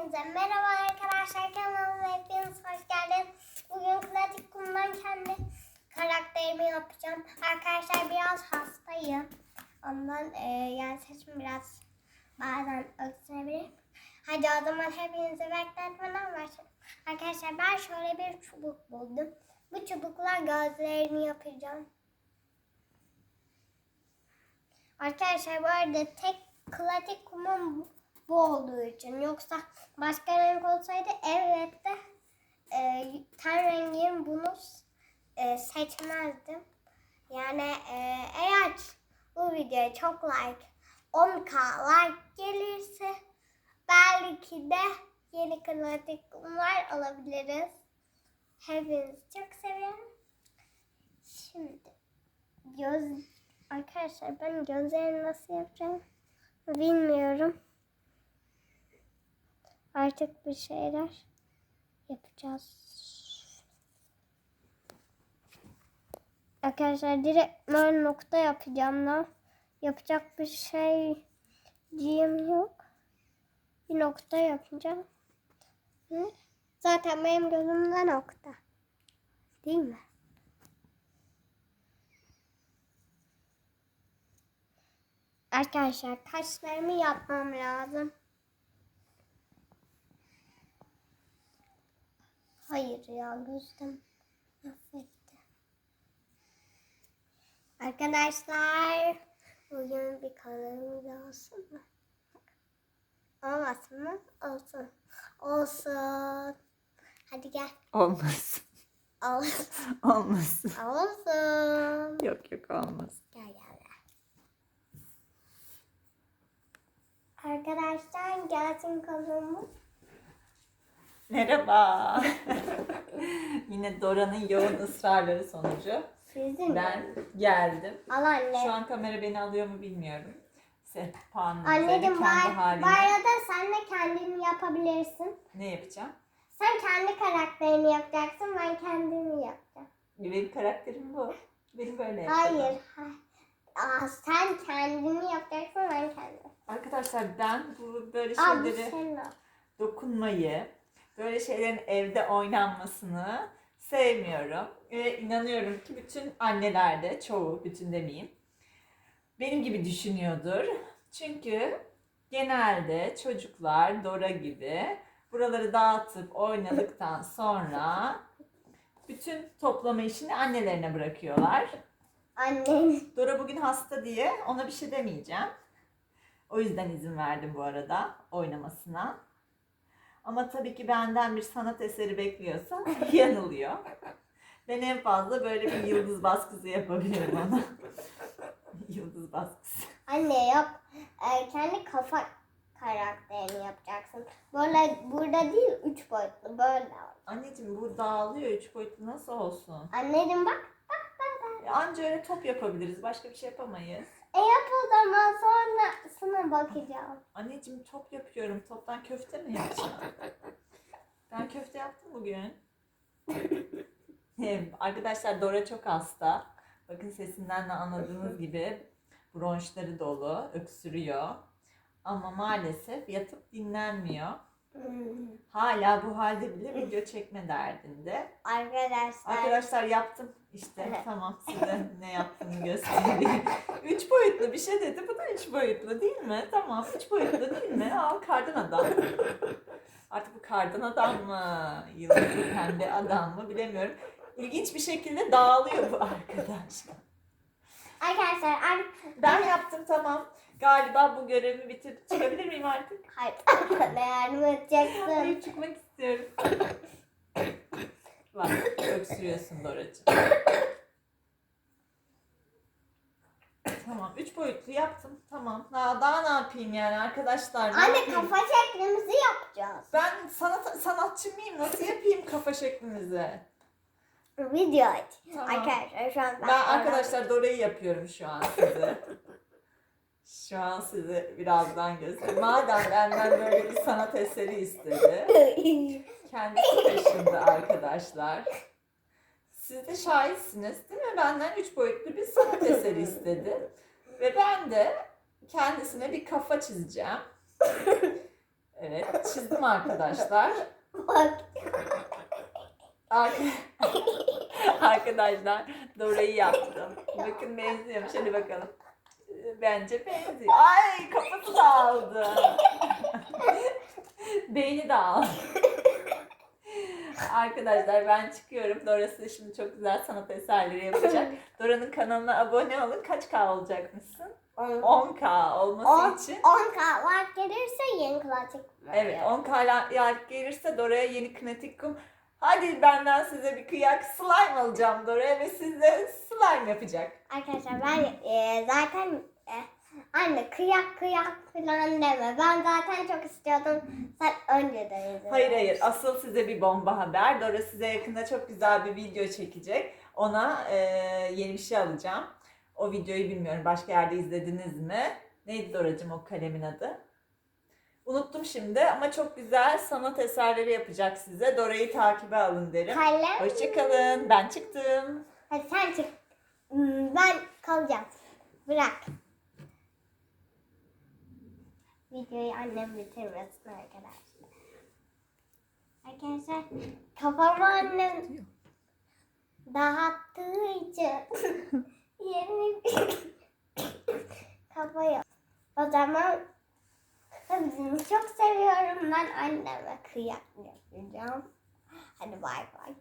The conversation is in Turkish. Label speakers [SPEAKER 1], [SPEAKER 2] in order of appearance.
[SPEAKER 1] Hepinize merhaba arkadaşlar kanalıma hepiniz hoş geldiniz. Bugün Klatik Kum'dan kendi karakterimi yapacağım. Arkadaşlar biraz hastayım. Ondan e, yani sesim biraz bazen öksürebilir. Hadi o zaman hepinizi bekletmeden başlayalım. Arkadaşlar ben şöyle bir çubuk buldum. Bu çubukla gözlerimi yapacağım. Arkadaşlar bu arada tek klatik kumum bu- olduğu için. Yoksa başka renk olsaydı evet de e, ten rengim bunu e, seçmezdim. Yani e, eğer bu videoya çok like 10k like gelirse belki de yeni klatik kumlar alabiliriz. Hepinizi çok seviyorum. Şimdi göz arkadaşlar ben gözlerimi nasıl yapacağım bilmiyorum. Artık bir şeyler yapacağız. Arkadaşlar direkt böyle nokta yapacağım da yapacak bir şeyciğim yok. Bir nokta yapacağım. Hı? Zaten benim gözümde nokta. Değil mi? Arkadaşlar kaşlarımı yapmam lazım. Hayır ya gözüm affetti. Arkadaşlar bugün bir kanalımız olsun mu? Olmasın mı? Olsun. Olsun. Hadi gel.
[SPEAKER 2] Olmaz.
[SPEAKER 1] Olsun.
[SPEAKER 2] Olmaz.
[SPEAKER 1] Olsun.
[SPEAKER 2] Yok yok olmaz.
[SPEAKER 1] Gel gel gel. Arkadaşlar gelsin kanalımız.
[SPEAKER 2] Merhaba. Yine Dora'nın yoğun ısrarları sonucu
[SPEAKER 1] Sizin
[SPEAKER 2] ben geldim.
[SPEAKER 1] Al anne.
[SPEAKER 2] Şu an kamera beni alıyor mu bilmiyorum. Sehpanın
[SPEAKER 1] Anneciğim
[SPEAKER 2] kendi
[SPEAKER 1] var,
[SPEAKER 2] haline
[SPEAKER 1] bu arada sen de kendini yapabilirsin.
[SPEAKER 2] ne yapacağım?
[SPEAKER 1] Sen kendi karakterini yapacaksın, ben kendimi yapacağım.
[SPEAKER 2] Benim karakterim bu. Benim böyle
[SPEAKER 1] Hayır.
[SPEAKER 2] yapacağım.
[SPEAKER 1] hayır. Aa, sen kendini yapacaksın, ben kendimi.
[SPEAKER 2] Arkadaşlar ben bu böyle şeyleri
[SPEAKER 1] senin o.
[SPEAKER 2] dokunmayı, böyle şeylerin evde oynanmasını sevmiyorum. Ve inanıyorum ki bütün anneler de, çoğu, bütün demeyeyim, benim gibi düşünüyordur. Çünkü genelde çocuklar Dora gibi buraları dağıtıp oynadıktan sonra bütün toplama işini annelerine bırakıyorlar.
[SPEAKER 1] Annen.
[SPEAKER 2] Dora bugün hasta diye ona bir şey demeyeceğim. O yüzden izin verdim bu arada oynamasına. Ama tabii ki benden bir sanat eseri bekliyorsa yanılıyor. Ben en fazla böyle bir yıldız baskısı yapabilirim ona. yıldız baskısı.
[SPEAKER 1] Anne yok. Ee, kendi kafa karakterini yapacaksın. Böyle burada değil, üç boyutlu. Böyle.
[SPEAKER 2] Anneciğim bu dağılıyor üç boyutlu nasıl olsun?
[SPEAKER 1] Anneciğim bak. Bak bak bak.
[SPEAKER 2] Anca öyle top yapabiliriz. Başka bir şey yapamayız.
[SPEAKER 1] E yap o zaman sonra sana bakacağım.
[SPEAKER 2] Anneciğim top yapıyorum. Toptan köfte mi yapacağım? Ben köfte yaptım bugün. Arkadaşlar Dora çok hasta. Bakın sesinden de anladığınız gibi bronşları dolu, öksürüyor. Ama maalesef yatıp dinlenmiyor. Hala bu halde bile video çekme derdinde.
[SPEAKER 1] Arkadaşlar.
[SPEAKER 2] Arkadaşlar yaptım işte tamam size ne yaptığını göstereyim. üç boyutlu bir şey dedi bu da üç boyutlu değil mi? Tamam üç boyutlu değil mi? Al kardan adam. Artık bu kardan adam mı? Yıldızlı pembe adam mı bilemiyorum. İlginç bir şekilde dağılıyor bu arkadaşlar.
[SPEAKER 1] Arkadaşlar ar-
[SPEAKER 2] Ben yaptım tamam. Galiba bu görevimi bitirip çıkabilir miyim artık?
[SPEAKER 1] Hayır. Bana yardım edeceksin.
[SPEAKER 2] Hayır çıkmak istiyorum. Bak öksürüyorsun Doracığım. Tamam. Üç boyutlu yaptım. Tamam. Daha, daha ne yapayım yani arkadaşlar? ne
[SPEAKER 1] Anne
[SPEAKER 2] yapayım?
[SPEAKER 1] kafa şeklimizi yapacağız.
[SPEAKER 2] Ben sanat, sanatçı mıyım? Nasıl yapayım kafa şeklinizi?
[SPEAKER 1] Video aç.
[SPEAKER 2] Tamam.
[SPEAKER 1] Arkadaşlar şu an ben,
[SPEAKER 2] Ben arkadaşlar Dora'yı yapıyorum şu an size. Şu an size birazdan göstereyim. Madem benden böyle bir sanat eseri istedi. Kendisi taşındı arkadaşlar. Siz de şahitsiniz değil mi? Benden üç boyutlu bir sanat eseri istedi. Ve ben de kendisine bir kafa çizeceğim. Evet çizdim arkadaşlar.
[SPEAKER 1] Bak.
[SPEAKER 2] Ar- arkadaşlar Dora'yı yaptım. Bakın benziyormuş hadi bakalım. Bence benziyor. Ay kafası da aldı. Beyni de aldı. Arkadaşlar ben çıkıyorum. Dora size şimdi çok güzel sanat eserleri yapacak. Dora'nın kanalına abone olun. Kaç K olacakmışsın? 10K olması için.
[SPEAKER 1] 10k var gelirse yeni klasik.
[SPEAKER 2] Evet 10K like gelirse Dora'ya yeni kinetik kum. Hadi benden size bir kıyak slime alacağım Dora'ya ve size slime yapacak.
[SPEAKER 1] Arkadaşlar ben e, zaten e, anne kıyak kıyak falan deme. Ben zaten çok istiyordum. Sen önceden izledin.
[SPEAKER 2] Hayır hayır asıl size bir bomba haber. Dora size yakında çok güzel bir video çekecek. Ona e, yeni bir şey alacağım. O videoyu bilmiyorum başka yerde izlediniz mi? Neydi Doracığım o kalemin adı? Unuttum şimdi ama çok güzel sanat eserleri yapacak size. Dora'yı takibe alın derim.
[SPEAKER 1] Kalem.
[SPEAKER 2] Hoşçakalın. Ben çıktım.
[SPEAKER 1] Hadi sen çık. Hmm, Ben kalacağım. Bırak. Videoyu annem bitirmesin arkadaşlar. Arkadaşlar kafamı annem dağıttığı için yeni kafa yok. O zaman hepsini çok seviyorum. Ben anneme kıyak yapacağım. Hadi bay bay.